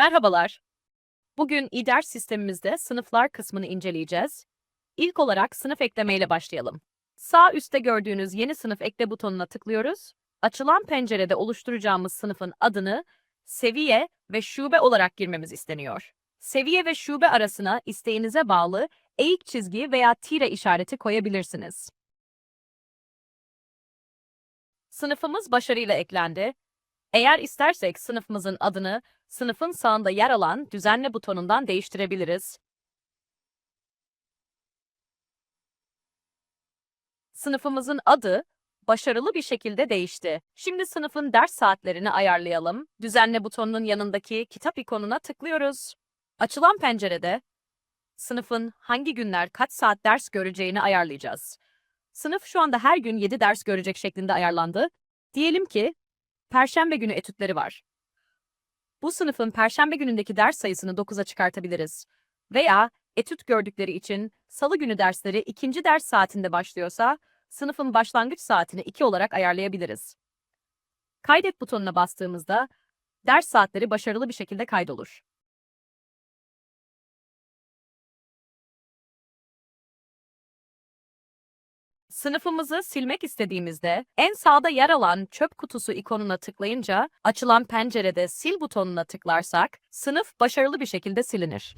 Merhabalar. Bugün İDERS sistemimizde sınıflar kısmını inceleyeceğiz. İlk olarak sınıf ekleme ile başlayalım. Sağ üstte gördüğünüz yeni sınıf ekle butonuna tıklıyoruz. Açılan pencerede oluşturacağımız sınıfın adını seviye ve şube olarak girmemiz isteniyor. Seviye ve şube arasına isteğinize bağlı eğik çizgi veya tire işareti koyabilirsiniz. Sınıfımız başarıyla eklendi. Eğer istersek sınıfımızın adını sınıfın sağında yer alan düzenle butonundan değiştirebiliriz. Sınıfımızın adı başarılı bir şekilde değişti. Şimdi sınıfın ders saatlerini ayarlayalım. Düzenle butonunun yanındaki kitap ikonuna tıklıyoruz. Açılan pencerede sınıfın hangi günler kaç saat ders göreceğini ayarlayacağız. Sınıf şu anda her gün 7 ders görecek şeklinde ayarlandı. Diyelim ki Perşembe günü etütleri var. Bu sınıfın perşembe günündeki ders sayısını 9'a çıkartabiliriz. Veya etüt gördükleri için salı günü dersleri ikinci ders saatinde başlıyorsa sınıfın başlangıç saatini 2 olarak ayarlayabiliriz. Kaydet butonuna bastığımızda ders saatleri başarılı bir şekilde kaydolur. Sınıfımızı silmek istediğimizde en sağda yer alan çöp kutusu ikonuna tıklayınca açılan pencerede sil butonuna tıklarsak sınıf başarılı bir şekilde silinir.